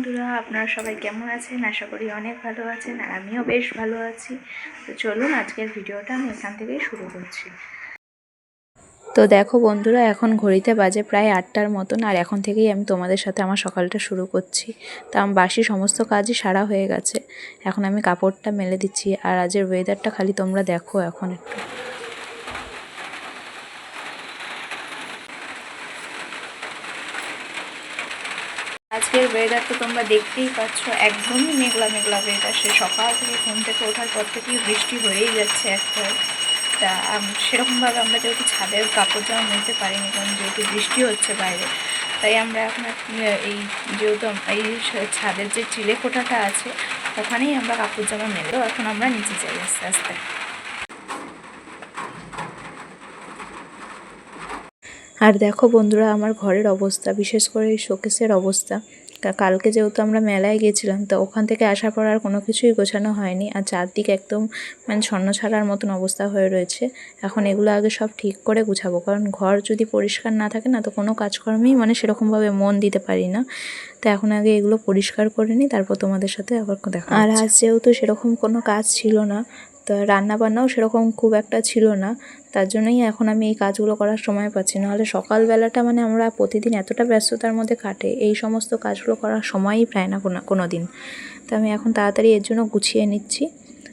বন্ধুরা, আপনারা সবাই কেমন আছেন? আশা করি অনেক ভালো আছেন আর আমিও বেশ ভালো আছি। তো চলুন আজকের ভিডিওটা আমি এখান থেকেই শুরু করছি। তো দেখো বন্ধুরা, এখন ঘড়িতে বাজে প্রায় আটটার মতন আর এখন থেকেই আমি তোমাদের সাথে আমার সকালটা শুরু করছি। তা আমার বাসি সমস্ত কাজই সারা হয়ে গেছে। এখন আমি কাপড়টা মেলে দিচ্ছি আর আজের ওয়েদারটা খালি তোমরা দেখো এখন একটু। আজকের ওয়েদার তো তোমরা দেখতেই পাচ্ছ, একদমই মেঘলা মেঘলা ওয়েদার সে সকাল থেকে ঘুম থেকে ওঠার পর থেকেই বৃষ্টি হয়েই যাচ্ছে একটা তা সেরকমভাবে আমরা যেহেতু ছাদের কাপড় জামা মেলতে পারিনি, কারণ যেহেতু বৃষ্টি হচ্ছে বাইরে, তাই আমরা এখন এই যেহেতু এই ছাদের যে চিলে কোঠাটা আছে, ওখানেই আমরা কাপড় জামা মেলে এখন আমরা নিচে যাই আস্তে আস্তে। আর দেখো বন্ধুরা আমার ঘরের অবস্থা বিশেষ করে এই শোকেসের অবস্থা। কালকে যেহেতু আমরা মেলায় গেছিলাম তো ওখান থেকে আসার পর আর কোনো কিছুই গোছানো হয়নি। আর চারদিক একদম মানে ছন্ন ছাড়ার মতন অবস্থা হয়ে রয়েছে। এখন এগুলো আগে সব ঠিক করে গুছাবো। কারণ ঘর যদি পরিষ্কার না থাকে না তো কোনো কাজকর্মেই মানে সেরকমভাবে মন দিতে পারি না। তো এখন আগে এগুলো পরিষ্কার করে নিই তারপর তোমাদের সাথে আবার দেখা আর আজ যেহেতু সেরকম কোনো কাজ ছিল না তো রান্না বান্নাও সেরকম খুব একটা ছিল না। তার জন্যই এখন আমি এই কাজগুলো করার সময় পাচ্ছি। নাহলে সকালবেলাটা মানে আমরা প্রতিদিন এতটা ব্যস্ততার মধ্যে কাটে, এই সমস্ত কাজগুলো করার সময়ই প্রায় না কোনো দিন তো আমি এখন তাড়াতাড়ি এর জন্য গুছিয়ে নিচ্ছি।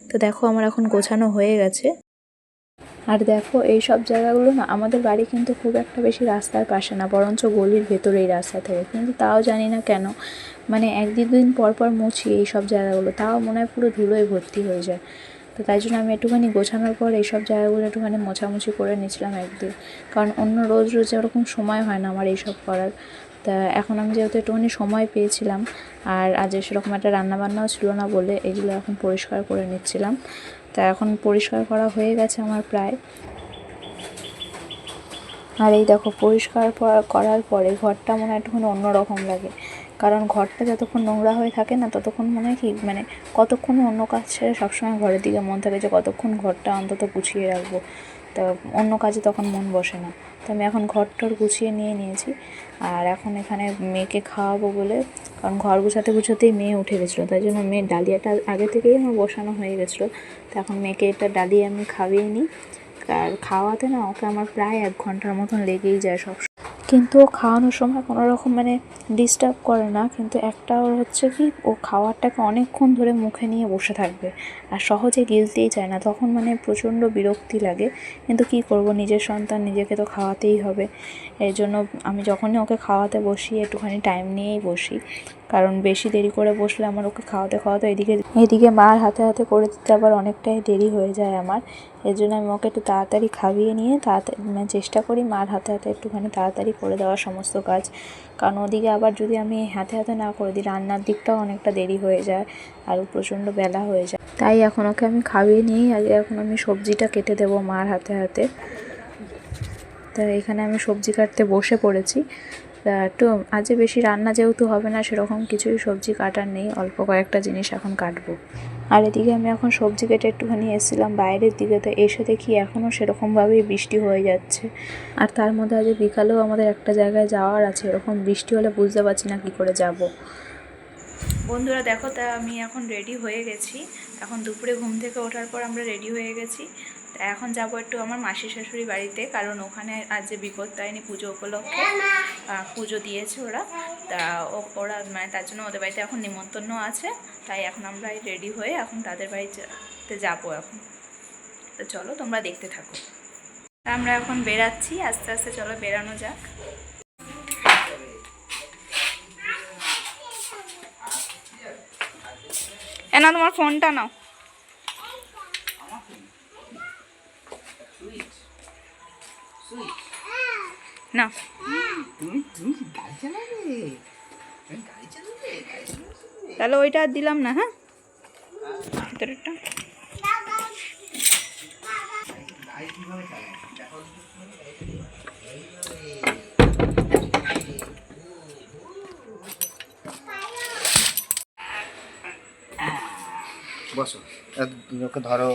তো দেখো আমার এখন গোছানো হয়ে গেছে। আর দেখো এই সব জায়গাগুলো না, আমাদের বাড়ি কিন্তু খুব একটা বেশি রাস্তার পাশে না, বরঞ্চ গলির ভেতরে এই রাস্তা থেকে। কিন্তু তাও জানি না কেন মানে একদিন দুদিন পর পর মুছি এই সব জায়গাগুলো, তাও মনে হয় পুরো ধুলোয় ভর্তি হয়ে যায়। তো তাই জন্য আমি একটুখানি গোছানোর পর এইসব জায়গাগুলো একটুখানি মোছামুছি করে নিয়েছিলাম একদিন। কারণ অন্য রোজ রোজ ওরকম সময় হয় না আমার এইসব করার। তা এখন আমি যেহেতু একটুখানি সময় পেয়েছিলাম, আর আজ সেরকম একটা রান্নাবান্নাও ছিল না বলে এগুলো এখন পরিষ্কার করে নিচ্ছিলাম। তা এখন পরিষ্কার করা হয়ে গেছে আমার প্রায়। আর এই দেখো পরিষ্কার করার পরে ঘরটা মনে হয় একটুখানি অন্যরকম লাগে। কারণ ঘরটা যতক্ষণ নোংরা হয়ে থাকে না, ততক্ষণ মনে হয় কি মানে কতক্ষণ অন্য কাজ ছেড়ে সবসময় ঘরের দিকে মন থাকে যে কতক্ষণ ঘরটা অন্তত গুছিয়ে রাখব। তো অন্য কাজে তখন মন বসে না। তো আমি এখন ঘরটর গুছিয়ে নিয়ে নিয়েছি। আর এখন এখানে মেয়েকে খাওয়াবো বলে, কারণ ঘর গুছাতে গুছাতেই মেয়ে উঠে গেছিল। তাই জন্য মেয়ের ডালিয়াটা আগে থেকেই আমার বসানো হয়ে গেছিল। তো এখন মেয়েকে এটা ডালিয়া আমি খাইয়ে নিই। আর খাওয়াতে না ওকে আমার প্রায় এক ঘণ্টার মতন লেগেই যায় সব কিন্তু ও খাওয়ানোর সময় কোনো রকম মানে ডিস্টার্ব করে না, কিন্তু একটা ওর হচ্ছে কি, ও খাওয়ারটাকে অনেকক্ষণ ধরে মুখে নিয়ে বসে থাকবে আর সহজে গিলতেই চায় না। তখন মানে প্রচণ্ড বিরক্তি লাগে, কিন্তু কি করব, নিজের সন্তান নিজেকে তো খাওয়াতেই হবে। এই জন্য আমি যখনই ওকে খাওয়াতে বসি, একটুখানি টাইম নিয়েই বসি। কারণ বেশি দেরি করে বসলে আমার ওকে খাওয়াতে খাওয়াতে এদিকে এদিকে মার হাতে হাতে করে দিতে আবার অনেকটাই দেরি হয়ে যায় আমার। এর জন্য আমি ওকে একটু তাড়াতাড়ি খাইয়ে নিয়ে তাড়াতাড়ি মানে চেষ্টা করি মার হাতে হাতে একটুখানি তাড়াতাড়ি করে দেওয়ার সমস্ত কাজ। কারণ ওদিকে আবার যদি আমি হাতে হাতে না করে দিই, রান্নার দিকটাও অনেকটা দেরি হয়ে যায় আর প্রচণ্ড বেলা হয়ে যায়। তাই এখন ওকে আমি খাইয়ে নিয়েই আগে এখন আমি সবজিটা কেটে দেবো মার হাতে হাতে। তা এখানে আমি সবজি কাটতে বসে পড়েছি। তা আজকে বেশি রান্না যেহেতু হবে না, সেরকম কিছুই সবজি কাটার নেই, অল্প কয়েকটা জিনিস এখন কাটবো। আর এদিকে আমি এখন সবজি কেটে একটুখানি এসেছিলাম, বাইরের দিকে তো এসে দেখি এখনও সেরকমভাবেই বৃষ্টি হয়ে যাচ্ছে। আর তার মধ্যে আজ বিকালেও আমাদের একটা জায়গায় যাওয়ার আছে, এরকম বৃষ্টি হলে বুঝতে পারছি না কী করে যাব। বন্ধুরা দেখো তা আমি এখন রেডি হয়ে গেছি। এখন দুপুরে ঘুম থেকে ওঠার পর আমরা রেডি হয়ে গেছি। এখন যাব একটু আমার মাসি শাশুড়ি বাড়িতে কারণ ওখানে আজ যে বিপত্তায়নী পুজো উপলক্ষে পুজো দিয়েছে ওরা। তা ও- ওরা মানে তার জন্য ওদের বাড়িতে এখন নিমন্ত্রণ আছে। তাই এখন আমরা রেডি হয়ে এখন তাদের বাড়িতে যাব এখন। তো চলো তোমরা দেখতে থাকো। তা আমরা এখন বেরাচ্ছি আস্তে আস্তে চলো বেরানো যাক। এ না তোমার ফোনটা নাও। তাহলে ওইটা আর দিলাম না হ্যাঁ? ভিতরেরটা। বসো ওকে ধরো।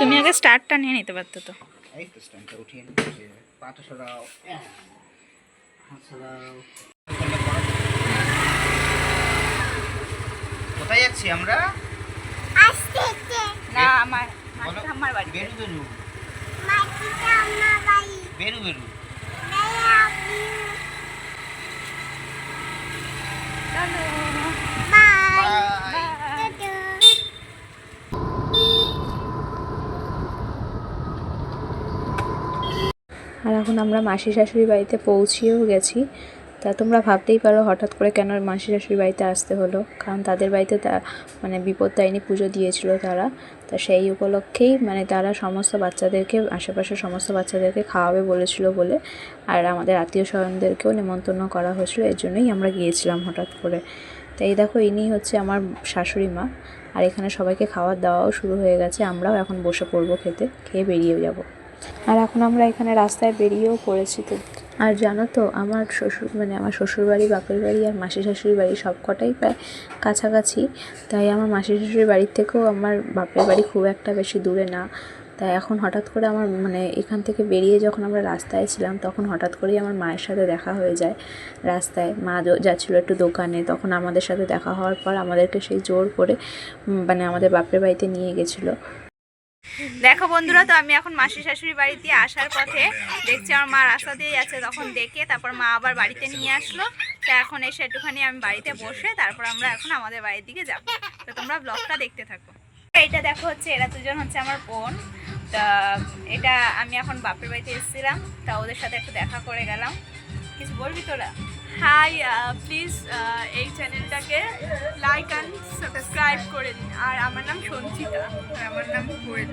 তুমি আগে স্টার্টটা নিয়ে নিতে পারতো তো। এই তো স্ট্যান্ডটা উঠিয়ে নিচ্ছে পাটা সরাও হাত সরাও কোথায় যাচ্ছি আমরা? না আমার আমার বাড়ি বেরু বেরু। বেরু বেরু। আর এখন আমরা মাসি শাশুড়ি বাড়িতে পৌঁছেও গেছি। তা তোমরা ভাবতেই পারো হঠাৎ করে কেন মাসি শাশুড়ি বাড়িতে আসতে হলো। কারণ তাদের বাড়িতে তা মানে বিপদ বিপত্তায়নী পুজো দিয়েছিল তারা। তা সেই উপলক্ষেই মানে তারা সমস্ত বাচ্চাদেরকে, আশেপাশের সমস্ত বাচ্চাদেরকে খাওয়াবে বলেছিল বলে। আর আমাদের আত্মীয় স্বজনদেরকেও নেমন্তন্ন করা হয়েছিল, এর জন্যই আমরা গিয়েছিলাম হঠাৎ করে। তাই দেখো ইনি হচ্ছে আমার শাশুড়ি মা। আর এখানে সবাইকে খাওয়ার দাওয়াও শুরু হয়ে গেছে, আমরাও এখন বসে পড়ব খেতে, খেয়ে বেরিয়ে যাব। আর এখন আমরা এখানে রাস্তায় বেরিয়েও পড়েছি তো। আর জানো তো, আমার শ্বশুর মানে আমার শ্বশুরবাড়ি বাপের বাড়ি আর মাসি শাশুড়ি বাড়ি সব কটাই প্রায় কাছাকাছি। তাই আমার মাসি শাশুড়ির বাড়ির থেকেও আমার বাপের বাড়ি খুব একটা বেশি দূরে না। তাই এখন হঠাৎ করে আমার মানে এখান থেকে বেরিয়ে যখন আমরা রাস্তায় ছিলাম, তখন হঠাৎ করেই আমার মায়ের সাথে দেখা হয়ে যায় রাস্তায়। মা যাচ্ছিল একটু দোকানে, তখন আমাদের সাথে দেখা হওয়ার পর আমাদেরকে সেই জোর করে মানে আমাদের বাপের বাড়িতে নিয়ে গেছিল। দেখো বন্ধুরা, তো আমি এখন মাসি শাশুড়ি বাড়িতে আসার পথে দেখছি আমার মা রাস্তা দিয়ে যাচ্ছে, তখন দেখে তারপর মা আবার বাড়িতে নিয়ে আসলো। তো এখন এসে একটুখানি আমি বাড়িতে বসে তারপর আমরা এখন আমাদের বাড়ির দিকে যাব। তো তোমরা ব্লগটা দেখতে থাকো। এটা দেখো হচ্ছে, এরা দুজন হচ্ছে আমার বোন। তা এটা আমি এখন বাপের বাড়িতে এসেছিলাম, তা ওদের সাথে একটু দেখা করে গেলাম। কিছু বলবি তোরা? হাই প্লিজ এই চ্যানেলটাকে লাইক অ্যান্ড সাবস্ক্রাইব করে দিন। আর আমার নাম সঞ্চিতা আর আমার নাম কোয়েল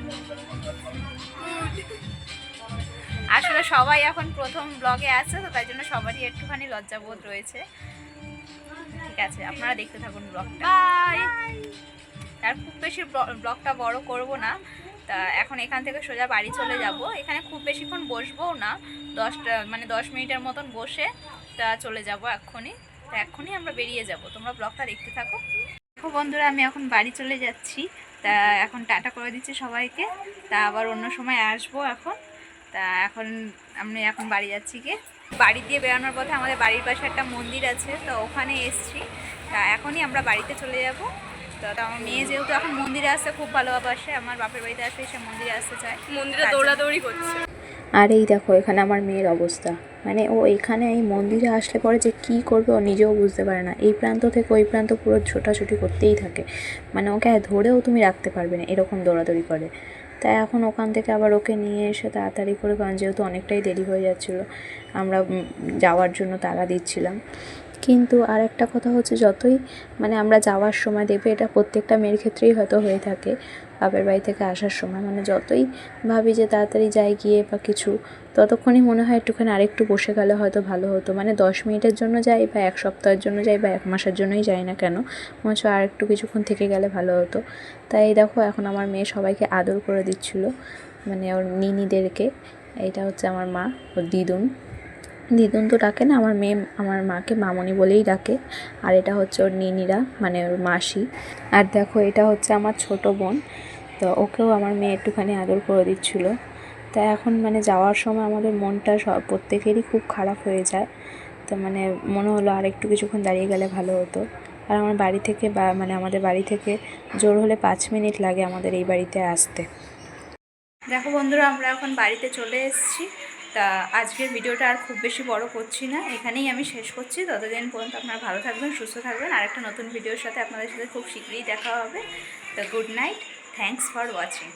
আসলে সবাই এখন প্রথম ব্লগে আছে তো তাই জন্য সবারই একটুখানি লজ্জাবোধ রয়েছে। ঠিক আছে আপনারা দেখতে থাকুন ব্লগটা বাই আর খুব বেশি ব্ল- ব্লগটা বড় করব না। তা এখন এখান থেকে সোজা বাড়ি চলে যাব। এখানে খুব বেশিক্ষণ বসবো না। দশটা মানে দশ মিনিটের মতন বসে তা চলে যাব এক্ষুনি। তা এক্ষুনি আমরা বেরিয়ে যাব। তোমরা ব্লগটা দেখতে থাকো। দেখো বন্ধুরা, আমি এখন বাড়ি চলে যাচ্ছি। তা এখন টাটা করে দিচ্ছি সবাইকে। তা আবার অন্য সময় আসব এখন। তা এখন আমি এখন বাড়ি যাচ্ছি কি বাড়ি দিয়ে বেরোনোর পথে আমাদের বাড়ির পাশে একটা মন্দির আছে। তো ওখানে এসছি। তা এখনই আমরা বাড়িতে চলে যাব। তো তো আমার মেয়ে যেহেতু এখন মন্দিরে আসতে খুব ভালোবাসে। আমার বাপের বাড়িতে আসলে সে মন্দিরে আসতে চায়। মন্দিরে দৌড়াদৌড়ি করছে। আর এই দেখো এখানে আমার মেয়ের অবস্থা। মানে ও এখানে এই মন্দিরে আসলে পরে যে কী করবে ও নিজেও বুঝতে পারে না। এই প্রান্ত থেকে ওই প্রান্ত পুরো ছোটাছুটি করতেই থাকে। মানে ওকে ধরেও তুমি রাখতে পারবে না এরকম দৌড়াদৌড়ি করে। তাই এখন ওখান থেকে আবার ওকে নিয়ে এসে তাড়াতাড়ি করে কারণ যেহেতু অনেকটাই দেরি হয়ে যাচ্ছিল আমরা যাওয়ার জন্য তাড়া দিচ্ছিলাম। কিন্তু আর একটা কথা হচ্ছে যতই মানে আমরা যাওয়ার সময় দেখবে এটা প্রত্যেকটা মেয়ের ক্ষেত্রেই হয়তো হয়ে থাকে বাপের বাড়ি থেকে আসার সময়। মানে যতই ভাবি যে তাড়াতাড়ি যাই গিয়ে বা কিছু, ততক্ষণই মনে হয় একটুখানি আরেকটু বসে গেলে হয়তো ভালো হতো। মানে দশ মিনিটের জন্য যাই বা এক সপ্তাহের জন্য যাই বা এক মাসের জন্যই যাই না কেন, মনে হচ্ছে আর একটু কিছুক্ষণ থেকে গেলে ভালো হতো। তাই দেখো এখন আমার মেয়ে সবাইকে আদর করে দিচ্ছিল মানে ওর নিনিদেরকে। এটা হচ্ছে আমার মা, ওর দিদুন। দিদুন তো ডাকে না, আমার মেয়ে, আমার মাকে মামনি বলেই ডাকে। আর এটা হচ্ছে ওর নিনিরা মানে ওর মাসি। আর দেখো, এটা হচ্ছে আমার ছোট বোন। তো ওকেও আমার মেয়ে একটুখানি আদর করে দিচ্ছিল। তা এখন মানে যাওয়ার সময় আমাদের মনটা সব, প্রত্যেকেরই খুব খারাপ হয়ে যায়। তো মানে মনে হলো আর একটু কিছুক্ষণ দাঁড়িয়ে গেলে ভালো হতো। আর আমার বাড়ি থেকে বা মানে আমাদের বাড়ি থেকে জোর হলে পাঁচ মিনিট লাগে আমাদের এই বাড়িতে আসতে। দেখো বন্ধুরা, আমরা এখন বাড়িতে চলে এসেছি। তা আজকের ভিডিওটা আর খুব বেশি বড় করছি না। এখানেই আমি শেষ করছি। ততদিন পর্যন্ত আপনারা ভালো থাকবেন, সুস্থ থাকবেন। আর একটা নতুন ভিডিওর সাথে আপনাদের সাথে খুব শীঘ্রই দেখা হবে। তো good night. Thanks for watching.